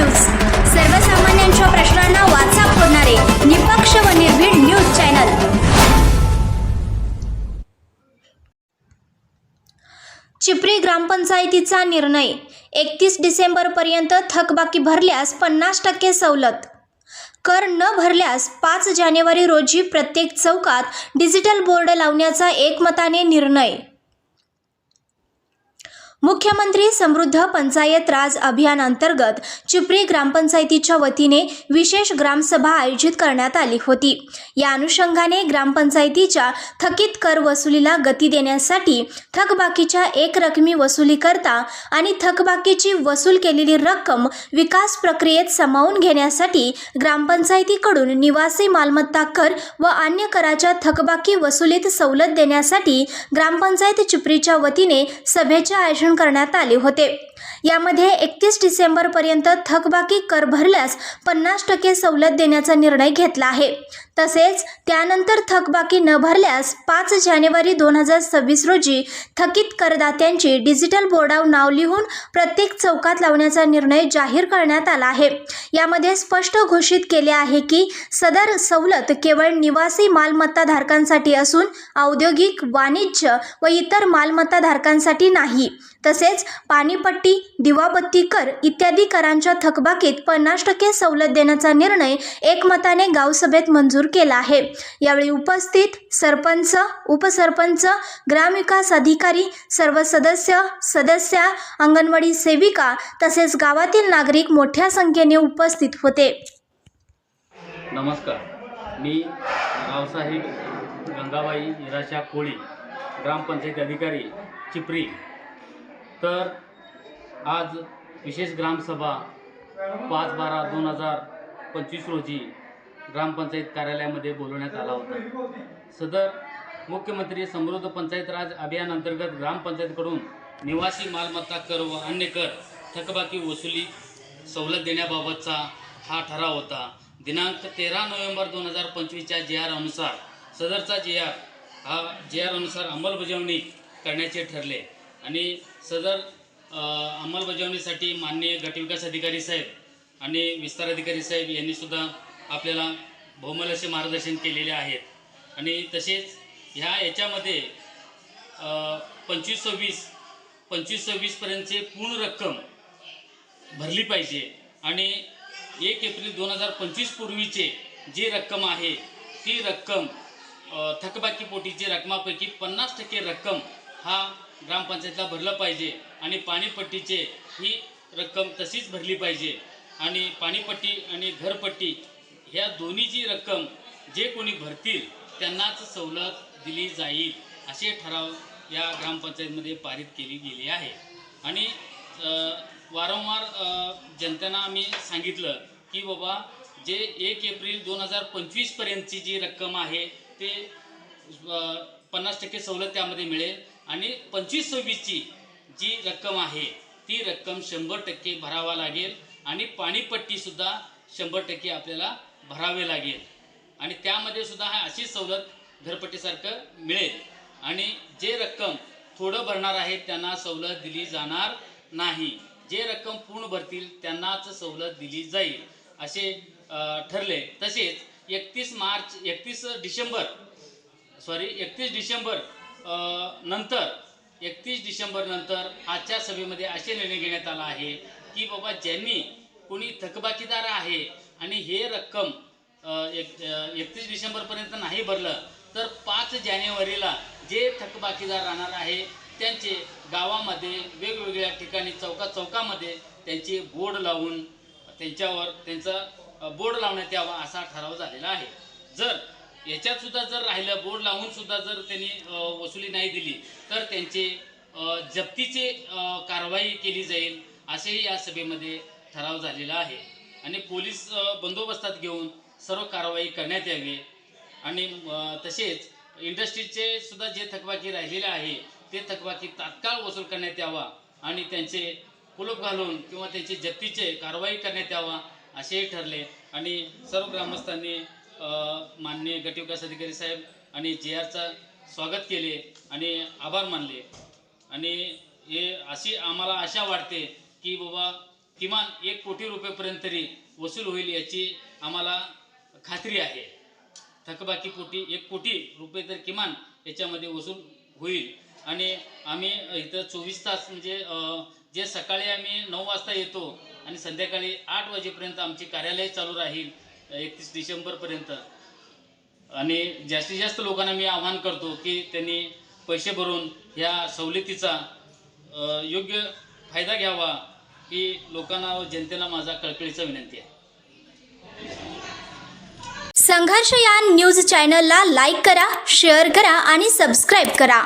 News. सर्वसामान्यांच्या प्रश्नांना वाचा फोडणारे निपक्ष व निर्भीड न्यूज चॅनल. चिपरी ग्रामपंचायतीचा निर्णय. एकतीस डिसेंबरपर्यंत थकबाकी भरल्यास पन्नास टक्के सवलत. कर न भरल्यास पाच जानेवारी रोजी प्रत्येक चौकात डिजिटल बोर्ड लावण्याचा एकमताने निर्णय. मुख्यमंत्री समृद्ध पंचायत राज अभियान अंतर्गत चिपरी ग्रामपंचायतीच्या वतीने विशेष ग्रामसभा आयोजित करण्यात आली होती. या अनुषंगाने ग्रामपंचायतीच्या थकीत कर वसुलीला गती देण्यासाठी थकबाकीच्या एक रकमी वसुलीकरता आणि थकबाकीची वसूल केलेली रक्कम विकास प्रक्रियेत सामावून घेण्यासाठी ग्रामपंचायतीकडून निवासी मालमत्ता कर व अन्य कराच्या थकबाकी वसुलीत सवलत देण्यासाठी ग्रामपंचायत चिपरीच्या वतीने सभेचे आयोजन करण्यात आले होते. यामध्ये एकतीस डिसेंबरपर्यंत थकबाकी कर भरल्यास पन्नास टक्के सवलत देण्याचा निर्णय घेतला आहे. तसेच त्यानंतर थकबाकी न भरल्यास पाच जानेवारी दोन हजार सव्वीस रोजी थकीत करदात्यांची डिजिटल बोर्डावर नाव लिहून प्रत्येक चौकात लावण्याचा निर्णय जाहीर करण्यात आला आहे. यामध्ये स्पष्ट घोषित केले आहे की सदर सवलत केवळ निवासी मालमत्ताधारकांसाठी असून औद्योगिक वाणिज्य व इतर मालमत्ताधारकांसाठी नाही. तसेच पाणीपट्टी दिवाबत्ती कर इत्यादी करांच्या थकबाकीत पन्नास टक्के सवलत देण्याचा निर्णय एकमताने गावसभेत मंजूर केला आहे. यावेळी उपस्थित सरपंच उपसरपंच ग्रामविकास अधिकारी सर्व सदस्य सदस्या अंगणवाडी सेविका तसेच गावातील नागरिक मोठ्या संख्येने उपस्थित होते. नमस्कार. मी रावसाहेब गंगाबाई निराशा कोळी ग्रामपंचायत अधिकारी चिपरी. तर आज विशेष ग्रामसभा पाच बारा दोन हजार पंचवीस रोजी ग्रामपंचायत कार्यालयामध्ये बोलवण्यात आला होता. सदर मुख्यमंत्री समृद्ध पंचायत राज अभियान अंतर्गत ग्रामपंचायतकडून निवासी मालमत्ता कर व अन्य कर थकबाकी वसुली सवलत देण्याबाबतचा हा ठराव होता. दिनांक तेरा नोव्हेंबर दोन हजार पंचवीसच्या जे आर अनुसार सदरचा जे आर हा जे आर अनुसार अंमलबजावणी करण्याचे ठरले. आणि सदर अंमलबजावणीसाठी माननीय गटविकास अधिकारी साहेब आणि विस्तार अधिकारी साहेब यांनीसुद्धा आपल्याला बहुमल असे मार्गदर्शन केलेले आहेत. आणि तसेच ह्या याच्यामध्ये पंचवीस सव्वीस पंचवीस सव्वीसपर्यंतचे पूर्ण रक्कम भरली पाहिजे. आणि एक एप्रिल दोन हजार पंचवीस पूर्वीचे जी रक्कम आहे ती रक्कम थकबाकीपोटीची रकमापैकी पन्नास टक्के रक्कम हा ग्रामपंचायतला भरलं पाहिजे. आणि पाणीपट्टीचे ही रक्कम तशीच भरली पाहिजे. आणि पाणीपट्टी आणि घरपट्टी ह्या दोन्हीची रक्कम जे कोणी भरतील त्यांनाच सवलत दिली जाईल असे ठराव या ग्रामपंचायतमध्ये पारित केली गेली आहे. आणि वारंवार जनतेनं आम्ही सांगितलं की बाबा जे एक एप्रिल दोन हजार पंचवीसपर्यंतची जी रक्कम आहे ते पन्नास टक्के सवलत त्यामध्ये मिळेल. आणि पंचवीस सव्वीसची जी रक्कम आहे ती रक्कम शंभर टक्के भरावा लागेल. आणि पाणीपट्टीसुद्धा शंभर टक्के आपल्याला भरावे लागेल. आणि त्यामध्ये सुद्धा हा अशी सवलत घरपट्टीसारखं मिळेल. आणि जे रक्कम थोडं भरणार आहेत त्यांना सवलत दिली जाणार नाही. जे रक्कम पूर्ण भरतील त्यांनाच सवलत दिली जाईल असे ठरले. तसेच एकतीस मार्च एकतीस डिसेंबर सॉरी एकतीस डिसेंबर नंतर एकतीस डिसेंबर नंतर आजच्या सभेमध्ये असे निर्णय घेण्यात आला आहे की बाबा ज्यांनी कोणी थकबाकीदार आहे आणि हे रक्कम एक एकतीस डिसेंबरपर्यंत नाही भरलं तर पाच जानेवारीला जे थकबाकीदार राहणार आहे त्यांचे गावामध्ये वेगवेगळ्या ठिकाणी चौका चौकामध्ये त्यांचे बोर्ड लावून त्यांच्यावर त्यांचा बोर्ड लावण्यात यावा असा ठराव झालेला आहे. जर याच्यातसुद्धा जर राहिलं बोर्ड लावूनसुद्धा जर त्यांनी वसुली नाही दिली तर त्यांचे जप्तीचे कारवाई केली जाईल असेही या सभेमध्ये ठराव झालेला आहे. आणि पोलीस बंदोबस्तात घेऊन सर्व कारवाई करण्यात यावी. आणि तसेच इंडस्ट्रीचे सुद्धा जे थकबाकी राहिलेले आहे ते थकबाकी तात्काळ वसूल करण्यात यावा आणि त्यांचे कुलूप घालून किंवा त्यांची जप्तीचे कारवाई करण्यात यावा असेही ठरले. आणि सर्व ग्रामस्थांनी माननीय गटविकास अधिकारी साहेब आणि जे आरचा स्वागत केले आणि आभार मानले. आणि हे अशी आम्हाला आशा वाटते की बाबा किमान एक कोटी रुपयेपर्यंत तरी वसूल होईल याची आम्हाला खात्री आहे. थकबाकीपोटी एक कोटी रुपये तर किमान याच्यामध्ये वसूल होईल. आणि आम्ही इथं चोवीस तास म्हणजे जे सकाळी आम्ही नऊ वाजता येतो आणि संध्याकाळी आठ वाजेपर्यंत आमचे कार्यालय चालू राहील एकतीस डिसेंबरपर्यंत. आणि जास्तीत जास्त लोकांना मी आवाहन करतो की त्यांनी पैसे भरून ह्या सवलतीचा योग्य फायदा घ्यावा. ही लोकांना व जनतेला माझा कळकळीचा विनंती आहे. संघर्ष या न्यूज चॅनलला लाईक करा शेअर करा आणि सबस्क्राईब करा.